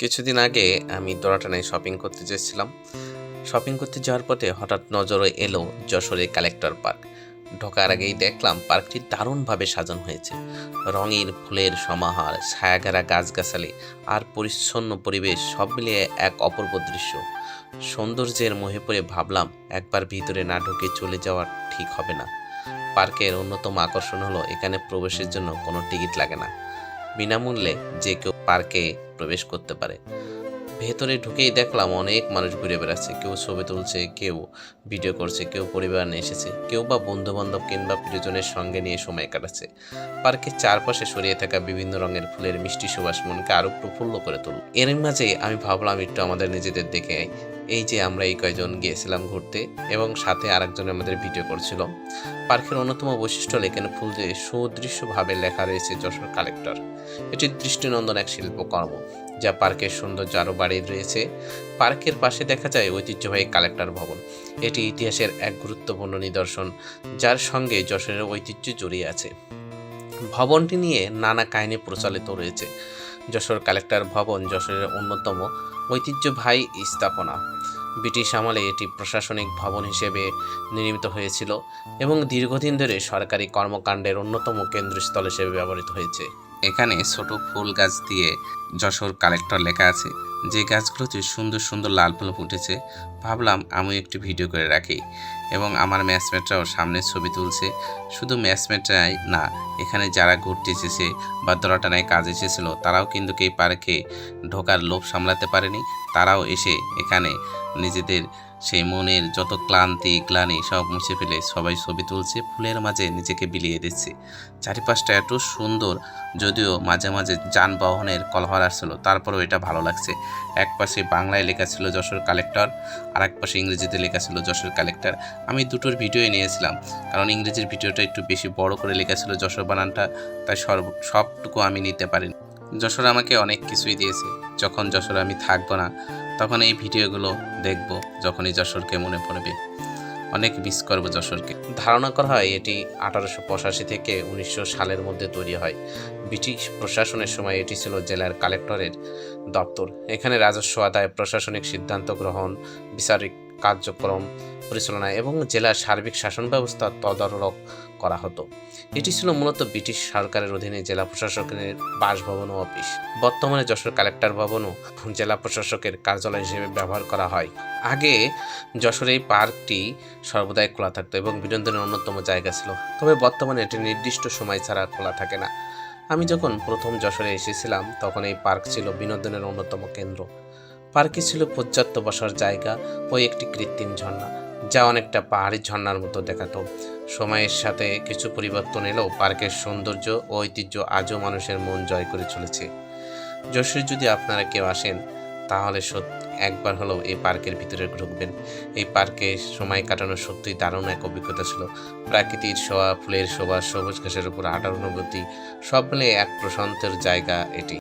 কিছুদিন আগে আমি দোরাটানায় শপিং করতে চেয়েছিলাম শপিং করতে যাওয়ার পথে হঠাৎ নজরে এলো যশোরের কালেক্টর পার্ক ঢোকার আগেই দেখলাম পার্কটি দারুণভাবে সাজানো হয়েছে। রঙিন ফুলের সমাহার, ছায়াঘেরা গাছগাছালি আর পরিচ্ছন্ন পরিবেশ সব মিলিয়ে এক অপূর্ব দৃশ্য। সৌন্দর্যের মোহে পড়ে ভাবলাম, একবার ভিতরে না ঢুকে চলে যাওয়া ঠিক হবে না। পার্কের অন্যতম আকর্ষণ হলো এখানে প্রবেশের জন্য কোনো টিকিট লাগে না। বিনামূল্যে যে কেউ পার্কে প্রবেশ করতে পারে। ভেতরে ঢুকেই দেখলাম অনেক মানুষ ঘুরে বেড়াচ্ছে। কেউ ছবি তুলছে, কেউ ভিডিও করছে, কেউ পরিবার নিয়ে এসেছে, কেউ বা বন্ধুবান্ধব কিংবা প্রিয়জনের সঙ্গে নিয়ে সময় কাটাচ্ছে। পার্কের চারপাশে সরিয়ে থাকা বিভিন্ন রঙের ফুলের মিষ্টি সুবাস মনকে আরও প্রফুল্ল করে তুল এর মাঝে আমি ভাবলাম, একটু আমাদের নিজেদের দেখে। এই যে আমরা এই কয়জন গিয়েছিলাম ঘুরতে এবং সাথে আরেকজন আমাদের ভিডিও করছিল, পার্কের অন্যতম বৈশিষ্ট্য হলো এখানে ফুল দিয়ে সুদৃশ্যভাবে লেখা রয়েছে যশোর কালেক্টর। এটি দৃষ্টিনন্দন এক শিল্পকর্ম, যা পার্কের সৌন্দর্য আরও বাড়িয়ে রয়েছে পার্কের পাশে দেখা যায় ঐতিহ্যবাহী কালেক্টর ভবন। এটি ইতিহাসের এক গুরুত্বপূর্ণ নিদর্শন, যার সঙ্গে যশোরের ঐতিহ্য জড়িয়ে আছে। ভবনটি নিয়ে নানা কাহিনী প্রচলিত রয়েছে। যশোর কালেক্টর ভবন যশোরের অন্যতম ঐতিহ্যবাহী স্থাপনা। ব্রিটিশ আমলে এটি প্রশাসনিক ভবন হিসেবে নির্মিত হয়েছিল এবং দীর্ঘদিন ধরে সরকারি কর্মকাণ্ডের অন্যতম কেন্দ্রস্থল হিসেবে ব্যবহৃত হয়েছে। এখানে ছোট ফুল গাছ দিয়ে যশোর কালেক্টর লেখা আছে। যে গাছগুলোতে সুন্দর সুন্দর লাল ফুল ফুটেছে, ভাবলাম আমি একটু ভিডিও করে রাখি। এবং আমার ম্যাচমেটরাও সামনে ছবি তুলছে। শুধু ম্যাচমেটরাই না, এখানে যারা ঘুরতে এসেছে বা দলাটানায় কাজ এসেছিল, তারাও কিন্তু এই পার্কে ঢোকার লোভ সামলাতে পারেনি। তারাও এসে এখানে নিজেদের সেই মনের যত ক্লান্তি, গ্লানি সব মুছে ফেলে সবাই ছবি তুলছে, ফুলের মাঝে নিজেকে বিলিয়ে দিচ্ছে। চারিপাশটা এত সুন্দর, যদিও মাঝে মাঝে যানবাহনের কলহর আসছিল, তারপরেও এটা ভালো লাগছে। এক পাশে বাংলায় লেখা ছিল যশোর কালেক্টর আর এক পাশে ইংরেজিতে লেখা ছিল যশোর কালেক্টর। আমি দুটোর ভিডিওই নিয়েছিলাম, কারণ ইংরেজির ভিডিওটা একটু বেশি বড় করে লেখা ছিল যশোর বানানটা, তাই সর্ব, সবটুকু আমি নিতে পারিনি। যশোর আমাকে অনেক কিছুই দিয়েছে, যখন যশোর আমি থাকব না তখন এই ভিডিওগুলো দেখব যখনই যশোরকে মনে পড়বে। অনেক মিস করব যশোরকে। ধারণা করা হয় এটি আঠারোশো পঁচাশি থেকে উনিশশো সালের মধ্যে তৈরি হয়। ব্রিটিশ প্রশাসনের সময় এটি ছিল জেলার কালেক্টরের দপ্তর। এখানে রাজস্ব আদায়, প্রশাসনিক সিদ্ধান্ত গ্রহণ, বিচারিক কার্যক্রম পরিচালনা এবং জেলার সার্বিক শাসন ব্যবস্থা তদারক করা হতো। এটি ছিল মূলত ব্রিটিশ সরকারের অধীনে জেলা প্রশাসকের বাসভবন ও অফিস। বর্তমানে যশোর কালেক্টর ভবনও জেলা প্রশাসকের কার্যালয় হিসেবে ব্যবহার করা হয়। আগে যশোর এই পার্কটি সর্বদাই খোলা থাকতো এবং বিনোদনের অন্যতম জায়গা ছিল। তবে বর্তমানে এটি নির্দিষ্ট সময় ছাড়া খোলা থাকে না। আমি যখন প্রথম যশোরে এসেছিলাম, তখন এই পার্ক ছিল বিনোদনের অন্যতম কেন্দ্র। পার্কে ছিল পর্যাপ্ত বসার জায়গা ও একটি কৃত্রিম ঝর্ণা, যা অনেকটা পাহাড়ি ঝর্ণার মতো দেখাতো। সময়ের সাথে কিছু পরিবর্তন এলেও পার্কের সৌন্দর্য ও ঐতিহ্য আজও মানুষের মন জয় করে চলেছে। যশোরে যদি আপনারা কেউ আসেন, তাহলে একবার হলেও এই পার্কের ভিতরে ঢুকবেন। এই পার্কে সময় কাটানো সত্যিই দারুণ এক অভিজ্ঞতা ছিল। প্রাকৃতিক শোয়া, ফুলের শোভা, সবুজ ঘাসের উপর হাঁটার অনুভূতি সব মিলে এক প্রশান্তের জায়গা এটি।